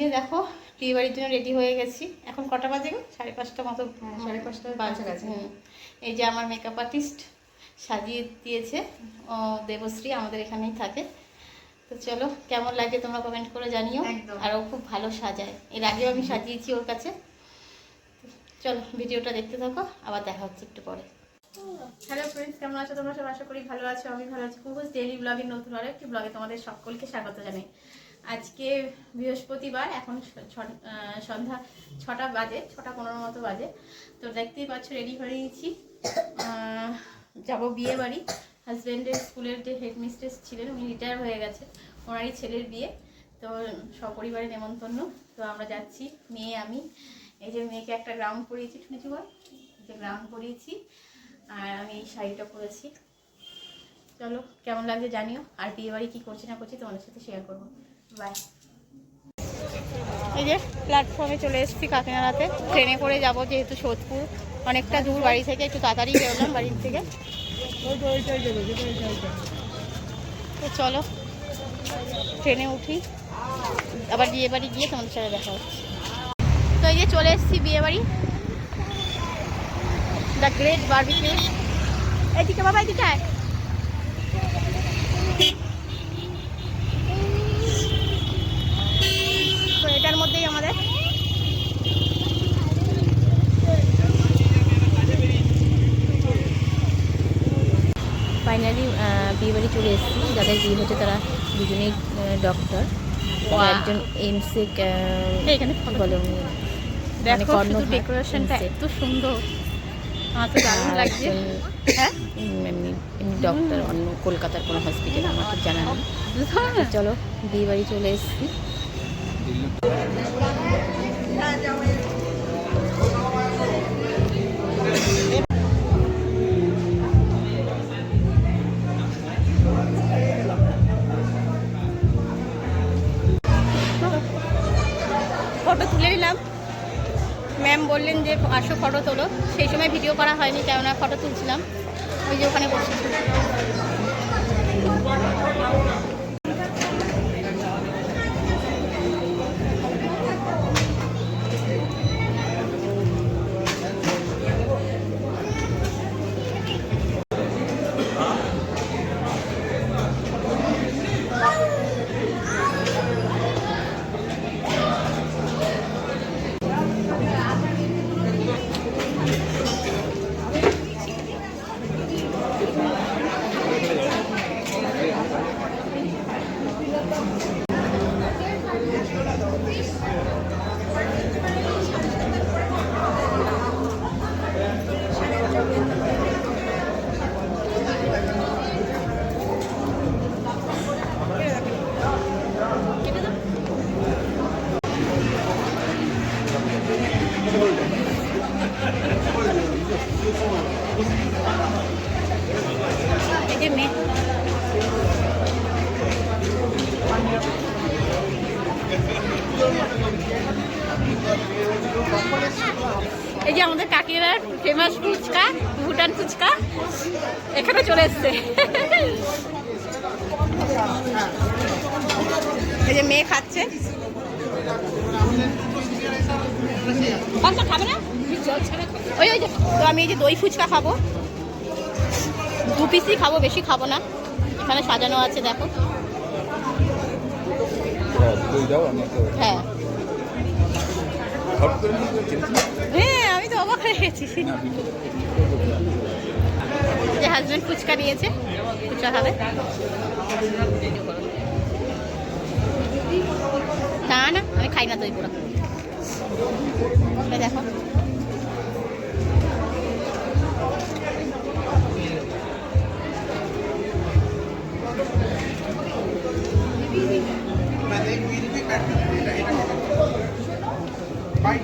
যে দেখো বিয়ে বাড়ির জন্য রেডি হয়ে গেছি। এখন কটা বাজে গো? সাড়ে পাঁচটা মতো হ্যাঁ, সাড়ে পাঁচটার বাজে। হুম। এই যে আমার মেকআপ আর্টিস্ট সাজিয়ে দিয়েছে। ও দেবশ্রী আমাদের এখানেই থাকে। তো চলো কেমন লাগে তোমরা কমেন্ট করে জানিও। আর ও খুব ভালো সাজায়। এর আগেও আমি সাজিয়েছি ওর কাছে। চলো ভিডিওটা দেখতে থাকো। আবার দেখা হচ্ছে একটু পরে। হ্যালো ফ্রেন্ডস কেমন আছো তোমরা? সব আশা করি ভালো আছো আমি ভালো আছি। কুহুস ডেলি ব্লগের নতুন আরও একটি ব্লগে তোমাদের সকলকে স্বাগত জানাই। আজকে বৃহস্পতিবার এখন সন্ধ্যা ছটা বাজে ছটা পনেরো মতো বাজে। তো দেখতেই পাচ্ছ রেডি হয়ে আহ, যাব বিয়ে বাড়ি। হাজব্যান্ডের স্কুলের যে হেডমিস্ট্রেস ছিলেন উনি রিটায়ার হয়ে গেছে। ওনারই ছেলের বিয়ে। তো সপরিবারে নেমন্তন্ন। তো আমরা যাচ্ছি মেয়ে আমি। এই যে মেয়েকে একটা গ্রাউন্ড পরিয়েছি শুনেছি বল? যে গ্রাউন্ড পরিয়েছি আর আমি এই শাড়িটা পরেছি। চলো কেমন লাগছে জানিও। আর বিয়ে বাড়ি কী করছি না করছি তোমাদের সাথে শেয়ার করব। এই যে প্ল্যাটফর্মে চলে এসেছি কাকিনাড়াতে। ট্রেনে করে যাব যেহেতু সোদপুর। অনেকটা দূর বাড়ি থেকে, একটু তাড়াতাড়ি বেরোলাম বাড়ির থেকে তো চলো ট্রেনে উঠি। আবার বিয়ে বাড়ি গিয়ে তোমাদের সাথে দেখা হচ্ছে। তো এই যে চলে এসেছি বিয়ে বাড়ি। দ্য গ্রেট বার্বিকিউ এদিকে বাবা এদিকে আমাদের। ফাইনালি বিয়ে বাড়ি চলে এসেছি। যাদের বিয়ে হচ্ছে তারা দুজনেই ডক্টর. একজন এমসে এখানে photo বলে মানে দেখো ডেকোরেশনটা। এত সুন্দর। আমার তো দারুণ লাগছে। হ্যাঁ? এমনি এমনি ডক্টর অন্য কলকাতার কোনো হসপিটালে আমার জানা নেই। চলো বিয়ে বাড়ি চলে এসেছি। ফটো তুলে নিলাম। ম্যাম বললেন যে, আসো ফটো তোলো। সেই সময় ভিডিও করা হয়নি, কেননা ফটো তুলছিলাম। ওই যে ওখানে বসেছি। ফেমাস ফুচকা ভুটান ফুচকা এখানে চলে এসছে। এই যে মেয়ে খাচ্ছে। খাবে না ওই ওই তো আমি এই যে দই ফুচকা খাব। দু পিসই খাব বেশি খাব না। এখানে সাজানো আছে দেখো। একটা হ্যাঁ। যে হাজবেন্ড ফুচকা নিয়েছে ফুচকা খাবে। না না, আমি খাই না দই পুরো দেখো। এই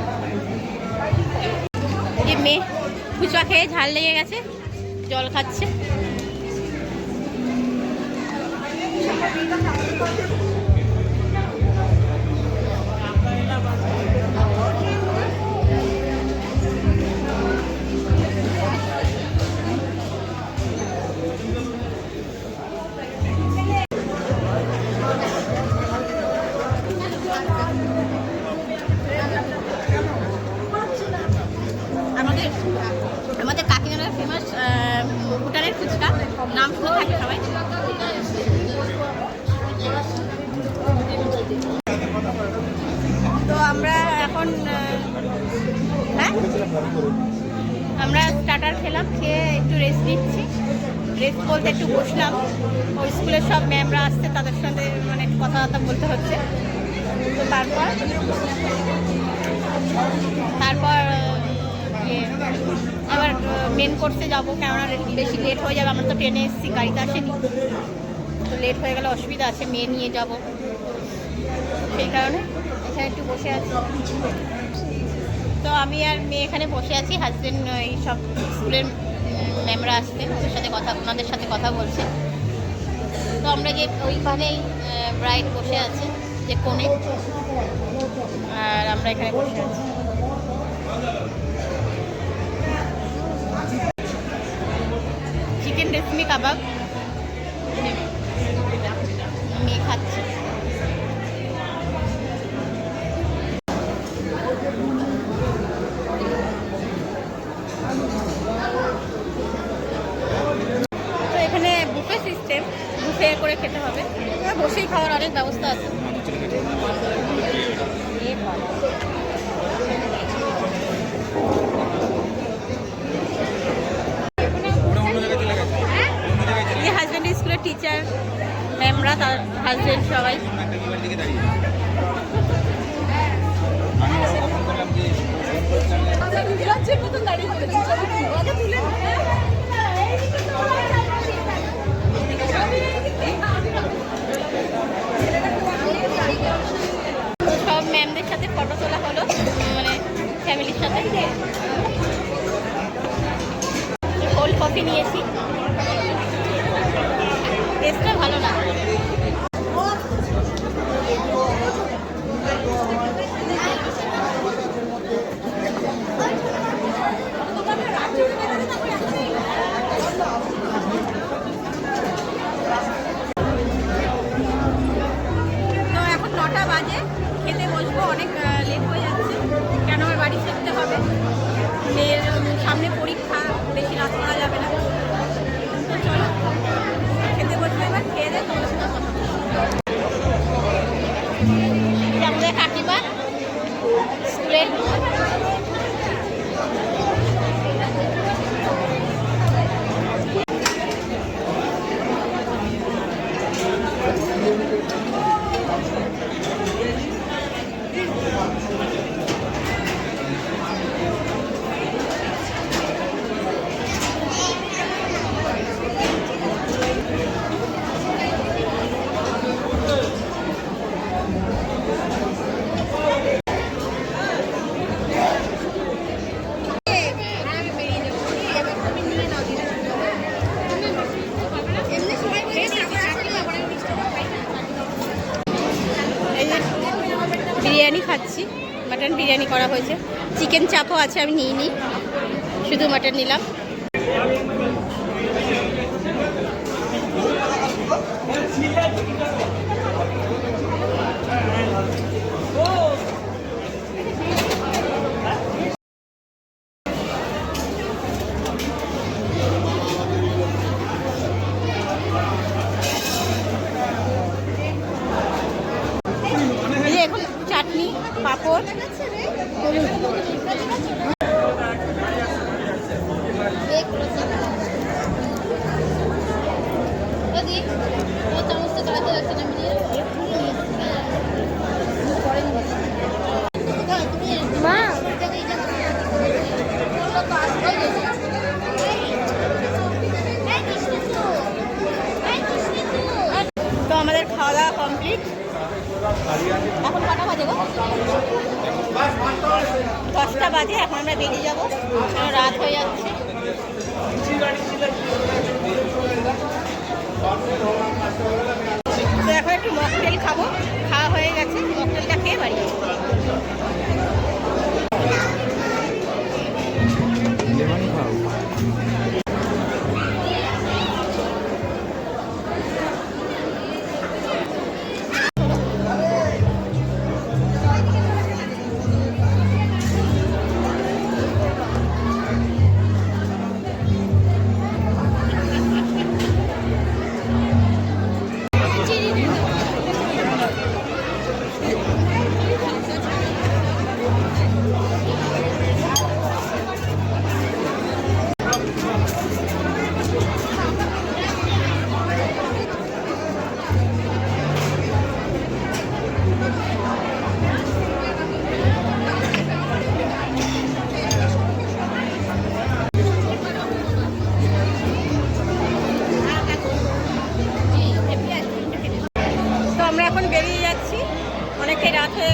যে মেয়ে ফুচকা খেয়ে ঝাল লেগে গেছে জল খাচ্ছে। আমরা স্টার্টার খেলাম খেয়ে একটু রেস্ট নিচ্ছি। রেস্ট বলতে একটু বসলাম। ওই স্কুলের সব ম্যামরা আসছে তাদের সঙ্গে মানে একটু কথাবার্তা বলতে হচ্ছে। তো তারপর তারপর ইয়ে, আবার মেন কোর্সে যাব কেননা বেশি লেট হয়ে যাবে। আমরা তো ট্রেনে এসেছি গাড়িতে আসেনি। তো লেট হয়ে গেলে অসুবিধা আছে মেয়ে নিয়ে যাব। সেই কারণে এখানে একটু বসে আছি। তো আমি আর মেয়ে এখানে বসে আছি হাজবেন্ড এই সব স্কুলের ম্যামরা আসছে, ওদের সাথে কথা, ওনাদের সাথে কথা বলছে। তো আমরা যে ওইখানেই ব্রাইড বসে আছে, যে কোণে। আর আমরা এখানে বসে আছি। চিকেন রেশমি কাবাব মেয়ে খাচ্ছে। তার হাজব্যান্ড সবাই। সব ম্যামদের বিরিয়ানি করা হয়েছে। চিকেন চাপও আছে আমি নিই নি শুধু মাটন নিলাম। গো দশটা বাজে, এখন আমরা বেরিয়ে যাব। রাত হয়ে যাচ্ছে। তো এখন একটু মকটেল খাব। খাওয়া হয়ে গেছে। মকটেলটা খেয়ে বাড়ি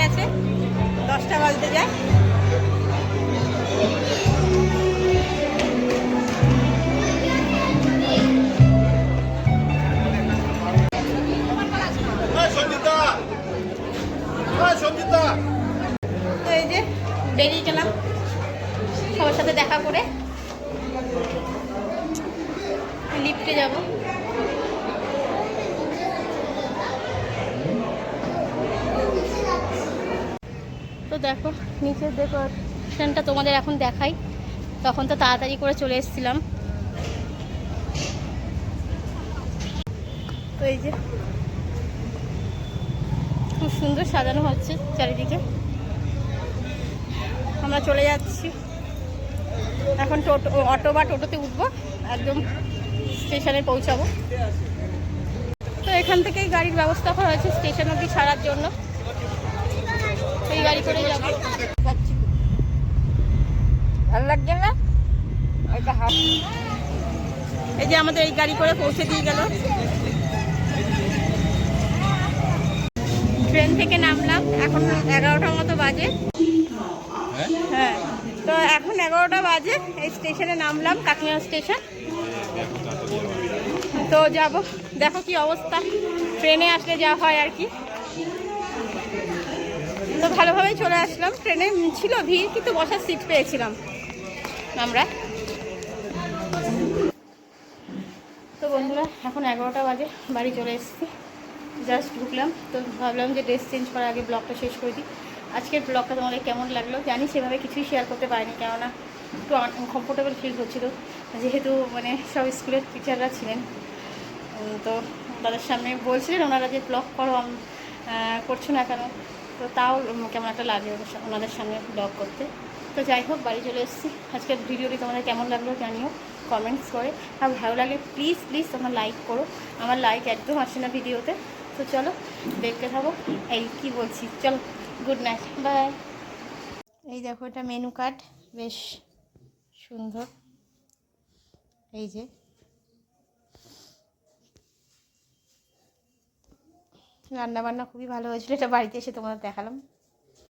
গেছে। দশটা বাজতে যায়। তো এই যে বেরিয়ে গেলাম। সবার সাথে দেখা করে লিফটে যাব। নিচের ডেকোরেশনটা তোমাদের এখন দেখাই। তখন তো তাড়াতাড়ি করে চলে এসেছিলাম। এই যে, খুব সুন্দর সাজানো হচ্ছে চারিদিকে। আমরা চলে যাচ্ছি। এখন টোটো, অটো বা টোটোতে উঠবো, একদম স্টেশনে পৌঁছাবো। তো এখান থেকেই গাড়ির ব্যবস্থা করা হয়েছে স্টেশন অবধি ছাড়ার জন্য। গাড়ি করে যাব। ভালো লাগছে না? এই যে আমাদের এই গাড়ি করে পৌঁছে দিয়ে গেল। ট্রেন থেকে নামলাম। এখন এগারোটার মতো বাজে। হ্যাঁ। তো এখন এগারোটা বাজে। এই স্টেশনে নামলাম কাকিনা স্টেশন। তো যাব। দেখো কি অবস্থা। ট্রেনে আসলে যা হয় আর কি। তো ভালোভাবেই চলে আসলাম। ট্রেনে ছিল ভিড়, কিন্তু বসার সিট পেয়েছিলাম আমরা। তো বন্ধুরা, এখন এগারোটা বাজে, বাড়ি চলে এসেছি। জাস্ট ঢুকলাম, তো ভাবলাম যে ড্রেস চেঞ্জ করার আগে ব্লগটা শেষ করে দিই। আজকের ব্লগটা তোমাদের কেমন লাগল? জানি সেভাবে কিছুই শেয়ার করতে পারিনি, কেননা একটু আনকমফোর্টেবল ফিল হচ্ছিল। যেহেতু মানে সব স্কুলের টিচাররা ছিলেন তো তাদের সামনে বলছিলেন, ওনারা যে ব্লগ করো করছ না কেন? তো তাও কেমন একটা লাগে ওনাদের সামনে ব্লগ করতে। তো যাই হোক, বাড়ি চলে এসেছি। আজকের ভিডিওটি তোমাদের কেমন লাগল জানিও কমেন্টস করে। আর ভালো লাগলে প্লিজ প্লিজ তোমার লাইক করো। আমার লাইক একদম আসে না ভিডিওতে। তো চলো, দেখতে থাকো। এই কি বলছি, চলো গুড নাইট বাই এই দেখো, এটা মেনু কার্ড বেশ সুন্দর। এই যে রান্না বান্না খুবই ভালো হয়েছিল এটা বাড়িতে এসে তোমাদের দেখালাম।